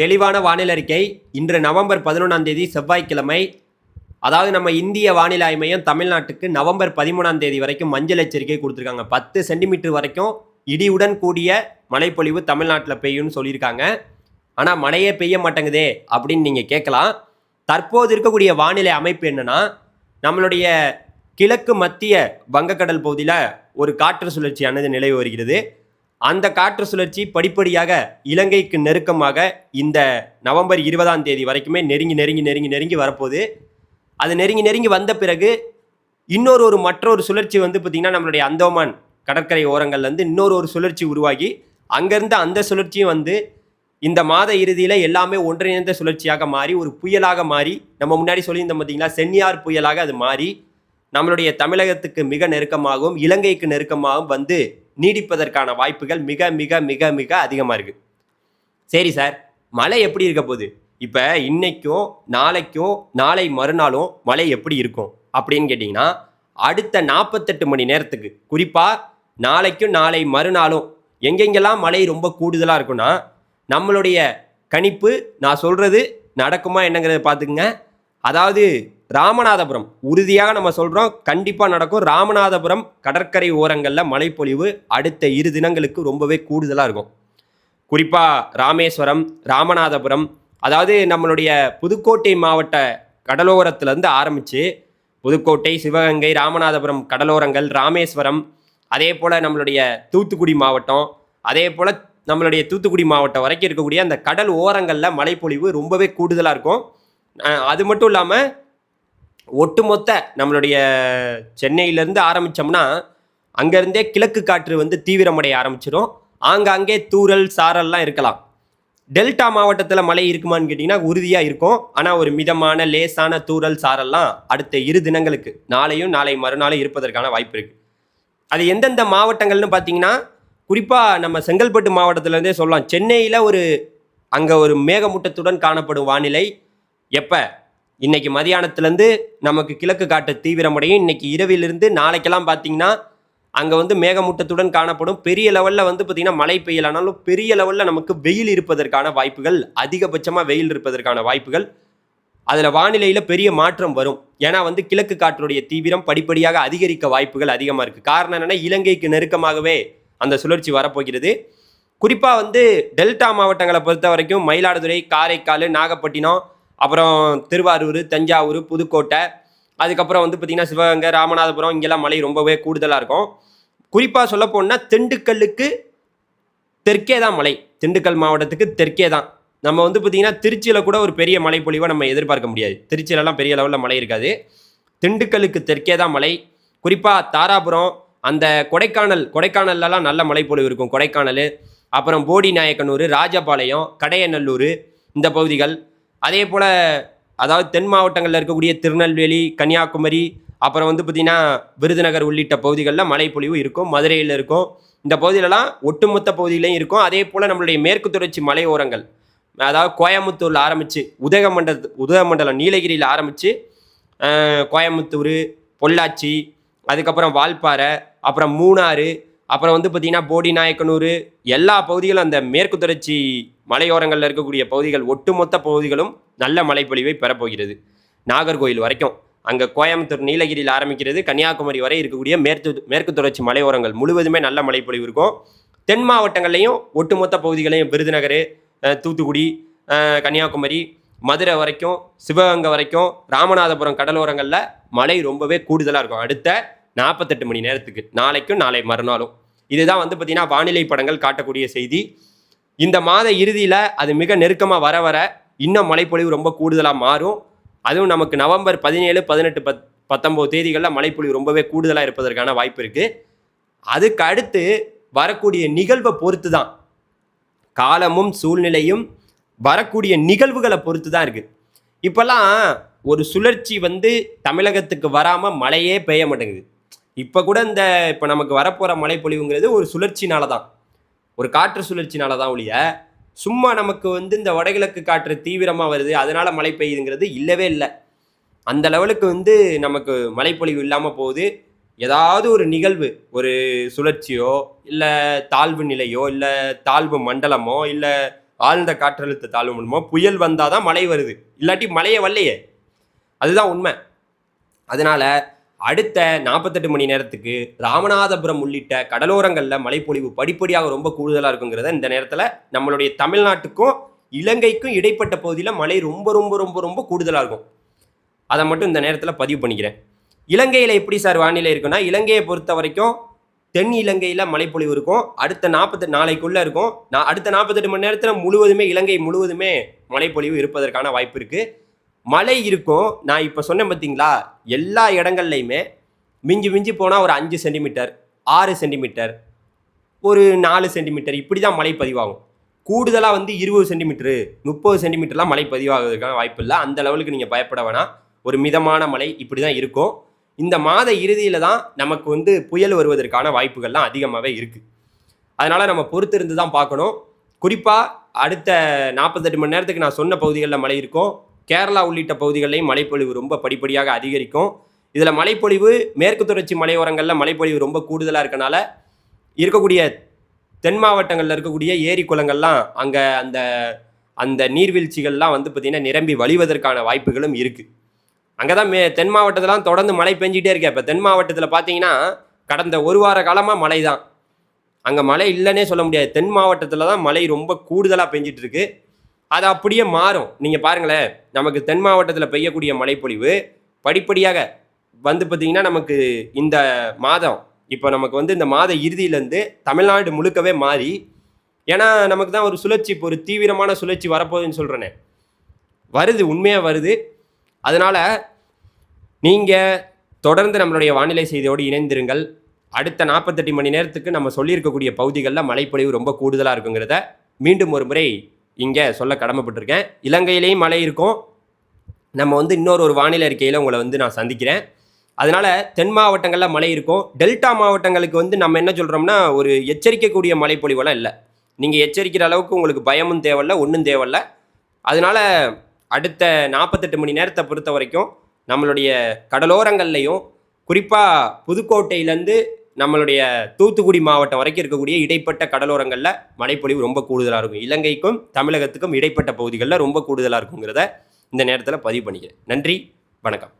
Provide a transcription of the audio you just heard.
தெளிவான வானிலை அறிக்கை. இன்று நவம்பர் பதினொன்றாம் தேதி செவ்வாய்க்கிழமை. அதாவது நம்ம இந்திய வானிலை ஆய்வு மையம் தமிழ்நாட்டுக்கு நவம்பர் பதிமூணாம் தேதி வரைக்கும் மஞ்சள் எச்சரிக்கை கொடுத்துருக்காங்க. பத்து சென்டிமீட்டர் வரைக்கும் இடியுடன் கூடிய மழைப்பொழிவு தமிழ்நாட்டில் பெய்யும்னு சொல்லியிருக்காங்க. ஆனால் மழையே பெய்ய மாட்டேங்குதே அப்படின்னு நீங்கள் கேட்கலாம். தற்போது இருக்கக்கூடிய வானிலை அமைப்பு என்னன்னா நம்மளுடைய கிழக்கு மத்திய வங்கக்கடல் பகுதியில் ஒரு காற்று சுழற்சியானது நிலவி வருகிறது. அந்த காற்று சுழற்சி படிப்படியாக இலங்கைக்கு நெருக்கமாக இந்த நவம்பர் இருபதாம் தேதி வரைக்குமே நெருங்கி நெருங்கி நெருங்கி நெருங்கி வரப்போகுது. அது நெருங்கி நெருங்கி வந்த பிறகு இன்னொரு ஒரு மற்றொரு சுழற்சி வந்து பார்த்திங்கன்னா நம்மளுடைய அந்தோமான் கடற்கரை ஓரங்கள்லேருந்து இன்னொரு ஒரு சுழற்சி உருவாகி அங்கேருந்து அந்த சுழற்சியும் வந்து இந்த மாத இறுதியில் எல்லாமே ஒன்றிணைந்த சுழற்சியாக மாறி ஒரு புயலாக மாறி நம்ம முன்னாடி சொல்லியிருந்தோம் பார்த்தீங்களா சென்னியார் புயலாக அது மாறி நம்மளுடைய தமிழகத்துக்கு மிக நெருக்கமாகவும் இலங்கைக்கு நெருக்கமாகவும் வந்து நீடிப்பதற்கான வாய்ப்புகள் மிக மிக மிக மிக அதிகமாக இருக்குது சரி சார் மழை எப்படி இருக்க போகுது? இப்போ இன்னைக்கும் நாளைக்கும் நாளை மறுநாளும் மழை எப்படி இருக்கும்? அப்படின்னு கேட்டிங்கன்னா அடுத்த நாற்பத்தெட்டு மணி நேரத்துக்கு குறிப்பாக நாளைக்கும் நாளை மறுநாளும் எங்கெங்கெல்லாம் மழை ரொம்ப கூடுதலாக இருக்குன்னா நம்மளுடைய கணிப்பு நான் சொல்கிறது நடக்குமா என்னங்கிறத பார்த்துக்குங்க. அதாவது ராமநாதபுரம். உறுதியாக நம்ம சொல்கிறோம் கண்டிப்பாக நடக்கும். ராமநாதபுரம் கடற்கரை ஓரங்களில் மழைப்பொழிவு அடுத்த இரு தினங்களுக்கு ரொம்பவே கூடுதலாக இருக்கும். குறிப்பாக ராமேஸ்வரம் ராமநாதபுரம் அதாவது நம்மளுடைய புதுக்கோட்டை மாவட்ட கடலோரத்துலேருந்து ஆரம்பித்து புதுக்கோட்டை சிவகங்கை ராமநாதபுரம் கடலோரங்கள் ராமேஸ்வரம் அதே போல் நம்மளுடைய தூத்துக்குடி மாவட்டம் அதே போல் நம்மளுடைய தூத்துக்குடி மாவட்டம் வரைக்கும் இருக்கக்கூடிய அந்த கடல் ஓரங்களில் மழைப்பொழிவு ரொம்பவே கூடுதலாக இருக்கும். அது மட்டும் இல்லாமல் ஒட்டுமொத்த நம்மளுடைய சென்னையிலேருந்து ஆரம்பித்தோம்னா அங்கேருந்தே கிழக்கு காற்று வந்து தீவிரமடைய ஆரம்பிச்சிடும் ஆங்காங்கே தூரல் சாரல்லாம் இருக்கலாம். டெல்டா மாவட்டத்தில் மழை இருக்குமான்னு கேட்டிங்கன்னா உறுதியாக இருக்கும். ஆனால் ஒரு மிதமான லேசான தூரல் சாரல்லாம் அடுத்த இரு தினங்களுக்கு நாளையும் நாளை மறுநாளும் இருப்பதற்கான வாய்ப்பு இருக்குது அது எந்தெந்த மாவட்டங்கள்னு பார்த்தீங்கன்னா குறிப்பாக நம்ம செங்கல்பட்டு மாவட்டத்திலேருந்தே சொல்லலாம். சென்னையில் ஒரு அங்கே ஒரு மேகமூட்டத்துடன் காணப்படும் வானிலை எப்போ? இன்னைக்கு மதியானத்துலேருந்து நமக்கு கிழக்கு காட்டு தீவிரமடையும் இன்னைக்கு இரவிலிருந்து நாளைக்கெல்லாம் பார்த்தீங்கன்னா அங்கே வந்து மேகமூட்டத்துடன் காணப்படும். பெரிய லெவலில் வந்து பார்த்திங்கன்னா மழை பெய்யலானாலும் பெரிய லெவலில் நமக்கு வெயில் இருப்பதற்கான வாய்ப்புகள் அதிகபட்சமாக வெயில் இருப்பதற்கான வாய்ப்புகள். அதில் வானிலையில் பெரிய மாற்றம் வரும். ஏன்னா வந்து கிழக்கு காற்றுடைய தீவிரம் படிப்படியாக அதிகரிக்க வாய்ப்புகள் அதிகமாக இருக்குது காரணம் என்னென்னா இலங்கைக்கு நெருக்கமாகவே அந்த சுழற்சி வரப்போகிறது. குறிப்பாக வந்து டெல்டா மாவட்டங்களை பொறுத்த வரைக்கும் மயிலாடுதுறை காரைக்கால் நாகப்பட்டினம் அப்புறம் திருவாரூர் தஞ்சாவூர் புதுக்கோட்டை. அதுக்கப்புறம் வந்து பார்த்திங்கன்னா சிவகங்கை ராமநாதபுரம் இங்கெல்லாம் மழை ரொம்பவே கூடுதலாக இருக்கும். குறிப்பாக சொல்ல போனால் திண்டுக்கல்லுக்கு தெற்கே தான் மழை திண்டுக்கல் மாவட்டத்துக்கு தெற்கே தான். நம்ம வந்து பார்த்திங்கன்னா திருச்சியில் கூட ஒரு பெரிய மழை பொழிவை நம்ம எதிர்பார்க்க முடியாது. திருச்சியிலலாம் பெரிய லெவலில் மழை இருக்காது. திண்டுக்கல்லுக்கு தெற்கே தான் மழை குறிப்பாக தாராபுரம் அந்த கொடைக்கானல் கொடைக்கானல்லலாம் நல்ல மழைப்பொழிவு இருக்கும். கொடைக்கானல் அப்புறம் போடி நாயக்கனூர் ராஜபாளையம் கடையநல்லூர் இந்த பகுதிகள். அதே போல் அதாவது தென் மாவட்டங்களில் இருக்கக்கூடிய திருநெல்வேலி கன்னியாகுமரி அப்புறம் வந்து பார்த்திங்கன்னா விருதுநகர் உள்ளிட்ட பகுதிகளில் மழைப்பொழிவு இருக்கும் மதுரையில் இருக்கும். இந்த பகுதியிலலாம் ஒட்டுமொத்த பகுதியிலையும் இருக்கும். அதே போல் நம்மளுடைய மேற்கு தொடர்ச்சி மலையோரங்கள் அதாவது கோயம்புத்தூரில் ஆரம்பித்து உதகமண்டல உதகமண்டலம் நீலகிரியில் ஆரம்பித்து கோயம்புத்தூர் பொள்ளாச்சி அதுக்கப்புறம் வால்பாறை அப்புறம் மூணாறு அப்புறம் வந்து பார்த்தீங்கன்னா போடி நாயக்கனூர் எல்லா பகுதிகளும் அந்த மேற்கு தொடர்ச்சி மலையோரங்களில் இருக்கக்கூடிய பகுதிகள் ஒட்டுமொத்த பகுதிகளும் நல்ல மழைப்பொழிவை பெறப்போகிறது. நாகர்கோயில் வரைக்கும். அங்கே கோயம்புத்தூர் நீலகிரியில் ஆரம்பிக்கிறது கன்னியாகுமரி வரை இருக்கக்கூடிய மேற்கு மேற்கு தொடர்ச்சி மலையோரங்கள். முழுவதுமே நல்ல மழைப்பொழிவு இருக்கும். தென் மாவட்டங்கள்லையும் ஒட்டுமொத்த பகுதிகளையும் விருதுநகர் தூத்துக்குடி கன்னியாகுமரி மதுரை வரைக்கும் சிவகங்கை வரைக்கும் ராமநாதபுரம் கடலோரங்களில் மழை ரொம்பவே கூடுதலாக இருக்கும். அடுத்த நாற்பத்தெட்டு மணி நேரத்துக்கு நாளைக்கும் நாளை மறுநாளும். இதுதான் வந்து பார்த்திங்கன்னா வானிலை படங்கள் காட்டக்கூடிய செய்தி. இந்த மாத இறுதியில் அது மிக நெருக்கமாக வர வர இன்னும் மழைப்பொழிவு ரொம்ப கூடுதலாக மாறும். அதுவும் நமக்கு நவம்பர் பதினேழு பதினெட்டு பத் பத்தொம்போது தேதிகளில் மழைப்பொழிவு ரொம்பவே கூடுதலாக இருப்பதற்கான வாய்ப்பு இருக்குது அதுக்கு அடுத்து வரக்கூடிய நிகழ்வை பொறுத்து தான் காலமும் சூழ்நிலையும் வரக்கூடிய நிகழ்வுகளை பொறுத்து தான் இருக்குது இப்போல்லாம் ஒரு சுழற்சி வந்து தமிழகத்துக்கு வராமல் மழையே பெய்ய மாட்டேங்குது. இப்போ கூட இந்த இப்போ நமக்கு வரப்போகிற மழைப்பொழிவுங்கிறது ஒரு சுழற்சினால தான் ஒரு காற்று சுழற்சினால தான் ஒழிய சும்மா நமக்கு வந்து இந்த வடகிழக்கு காற்று தீவிரமாக வருது அதனால் மழை பெய்யுதுங்கிறது இல்லவே இல்லை. அந்த லெவலுக்கு வந்து நமக்கு மழைப்பொழிவு இல்லாமல் போகுது. ஏதாவது ஒரு நிகழ்வு ஒரு சுழற்சியோ இல்லை தாழ்வு நிலையோ இல்லை தாழ்வு மண்டலமோ இல்லை ஆழ்ந்த காற்றழுத்த தாழ்வு மூலமோ புயல் வந்தால் தான் மழை வருது. இல்லாட்டி மழையே வரலையே. அதுதான் உண்மை. அதனால் அடுத்த நாற்பத்தெட்டு மணி நேரத்துக்கு ராமநாதபுரம் உள்ளிட்ட கடலோரங்களில் மழைப்பொழிவு படிப்படியாக ரொம்ப கூடுதலாக இருக்குங்கிறத இந்த நேரத்தில் நம்மளுடைய தமிழ்நாட்டுக்கும் இலங்கைக்கும் இடைப்பட்ட பகுதியில் மழை ரொம்ப ரொம்ப ரொம்ப ரொம்ப கூடுதலாக இருக்கும். அதை மட்டும் இந்த நேரத்தில் பதிவு பண்ணிக்கிறேன். இலங்கையில் எப்படி சார் வானிலை இருக்குன்னா இலங்கையை பொறுத்த வரைக்கும் தென் இலங்கையில் மழைப்பொழிவு இருக்கும். அடுத்த நாற்பத்தெட்டு நாளைக்குள்ளே இருக்கும். நான் அடுத்த நாற்பத்தெட்டு மணி நேரத்தில் முழுவதுமே இலங்கை முழுவதுமே மழைப்பொழிவு இருப்பதற்கான வாய்ப்பு இருக்குது மழை இருக்கும். நான் இப்போ சொன்னேன் பார்த்தீங்களா எல்லா இடங்கள்லையுமே மிஞ்சி மிஞ்சி போனால் ஒரு அஞ்சு சென்டிமீட்டர் ஆறு சென்டிமீட்டர் ஒரு நாலு சென்டிமீட்டர் இப்படி தான் மழை பதிவாகும். கூடுதலாக வந்து இருபது சென்டிமீட்டரு முப்பது சென்டிமீட்டர்லாம் மழை பதிவாகிறதுக்கான வாய்ப்பு இல்லை. அந்த லெவலுக்கு நீங்கள் பயப்பட வேணாம். ஒரு மிதமான மழை இப்படி தான் இருக்கும். இந்த மாத இறுதியில் தான் நமக்கு வந்து புயல் வருவதற்கான வாய்ப்புகள்லாம் அதிகமாகவே இருக்குது அதனால் நம்ம பொறுத்திருந்து தான் பார்க்கணும். குறிப்பாக அடுத்த நாற்பத்தெட்டு மணி நேரத்துக்கு நான் சொன்ன பகுதிகளில் மழை இருக்கும். கேரளா உள்ளிட்ட பகுதிகளிலையும் மழைப்பொழிவு ரொம்ப படிப்படியாக அதிகரிக்கும். இதில் மழைப்பொழிவு மேற்கு தொடர்ச்சி மலையோரங்களில் மழைப்பொழிவு ரொம்ப கூடுதலாக இருக்கனால இருக்கக்கூடிய தென் மாவட்டங்களில் இருக்கக்கூடிய ஏரி குளங்கள்லாம் அங்கே அந்த அந்த நீர்வீழ்ச்சிகள்லாம் வந்து பார்த்திங்கன்னா நிரம்பி வழிவதற்கான வாய்ப்புகளும் இருக்குது அங்கே தான் மே தென் மாவட்டத்திலாம் தொடர்ந்து மழை பெஞ்சிட்டே இருக்கேன் இப்போ தென் மாவட்டத்தில் பார்த்தீங்கன்னா கடந்த ஒரு வார காலமாக மழை தான் அங்கே மழை இல்லைன்னே சொல்ல முடியாது. தென் மாவட்டத்தில் தான் மழை ரொம்ப கூடுதலாக பெஞ்சிகிட்டுருக்கு அது அப்படியே மாறும். நீங்கள் பாருங்களேன் நமக்கு தென் மாவட்டத்தில் பெய்யக்கூடிய மழைப்பொழிவு படிப்படியாக வந்து பார்த்திங்கன்னா நமக்கு இந்த மாதம் இப்போ நமக்கு வந்து இந்த மாத இறுதியிலேருந்து தமிழ்நாடு முழுக்கவே மாறி ஏன்னா நமக்கு தான் ஒரு சுழற்சி இப்போ ஒரு தீவிரமான சுழற்சி வரப்போகுதுன்னு சொல்கிறேனே வருது உண்மையாக வருது. அதனால் நீங்கள் தொடர்ந்து நம்மளுடைய வானிலை செய்தியோடு இணைந்திருங்கள். அடுத்த நாற்பத்தெட்டு மணி நேரத்துக்கு நம்ம சொல்லியிருக்கக்கூடிய பகுதிகளில் மழைப்பொழிவு ரொம்ப கூடுதலாக இருக்குங்கிறத மீண்டும் ஒரு முறை இங்கே சொல்ல கடமைப்பட்டிருக்கேன். இலங்கையிலேயும் மழை இருக்கும். நம்ம வந்து இன்னொரு ஒரு வானிலை அறிக்கையில் உங்களை வந்து நான் சந்திக்கிறேன். அதனால் தென் மாவட்டங்களில் மழை இருக்கும். டெல்டா மாவட்டங்களுக்கு வந்து நம்ம என்ன சொல்கிறோம்னா ஒரு எச்சரிக்கக்கூடிய மழைப்பொழிவெல்லாம் இல்லை. நீங்கள் எச்சரிக்கிற அளவுக்கு உங்களுக்கு பயமும் தேவையில்ல ஒன்றும் தேவையில்ல. அதனால் அடுத்த நாற்பத்தெட்டு மணி நேரத்தை பொறுத்த வரைக்கும் நம்மளுடைய கடலோரங்கள்லையும் குறிப்பாக புதுக்கோட்டையிலேருந்து நம்மளுடைய தூத்துக்குடி மாவட்டம் வரைக்கும் இருக்கக்கூடிய இடைப்பட்ட கடலோரங்களில் மழைப்பொழிவு ரொம்ப கூடுதலாக இருக்கும். இலங்கைக்கும் தமிழகத்துக்கும் இடைப்பட்ட பகுதிகளில் ரொம்ப கூடுதலாக இருக்குங்கிறத இந்த நேரத்தில் பதிவு பண்ணிக்கிறேன். நன்றி வணக்கம்.